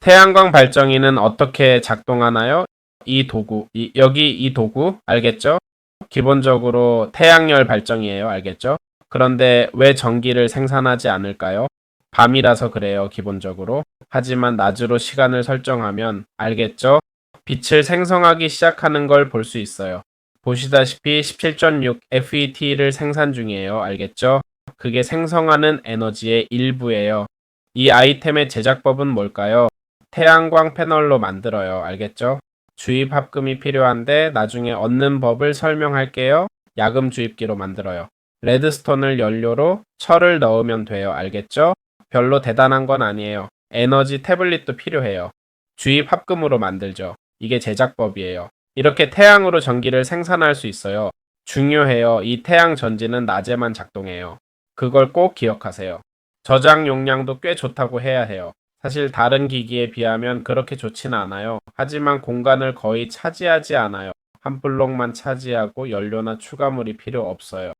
태양광 발전기는 어떻게 작동하나요? 이 도구, 이- 여기 이 도구 알겠죠? 기본적으로 태양열 발전이에요. 알겠죠? 그런데 왜 전기를 생산하지 않을까요? 밤이라서 그래요. 기본적으로. 하지만 낮으로 시간을 설정하면 알겠죠? 빛을 생성하기 시작하는 걸 볼 수 있어요. 보시다시피 17.6 FET를 생산 중이에요. 알겠죠? 그게 생성하는 에너지의 일부예요. 이 아이템의 제작법은 뭘까요? 태양광 패널로 만들어요. 알겠죠? 주입 합금이 필요한데 나중에 얻는 법을 설명할게요. 야금 주입기로 만들어요. 레드스톤을 연료로 철을 넣으면 돼요. 알겠죠? 별로 대단한 건 아니에요. 에너지 태블릿도 필요해요. 주입 합금으로 만들죠. 이게 제작법이에요. 이렇게 태양으로 전기를 생산할 수 있어요. 중요해요. 이 태양 전지는 낮에만 작동해요. 그걸 꼭 기억하세요. 저장 용량도 꽤 좋다고 해야 해요. 사실 다른 기기에 비하면 그렇게 좋지는 않아요. 하지만 공간을 거의 차지하지 않아요. 한 블록만 차지하고 연료나 추가물이 필요 없어요.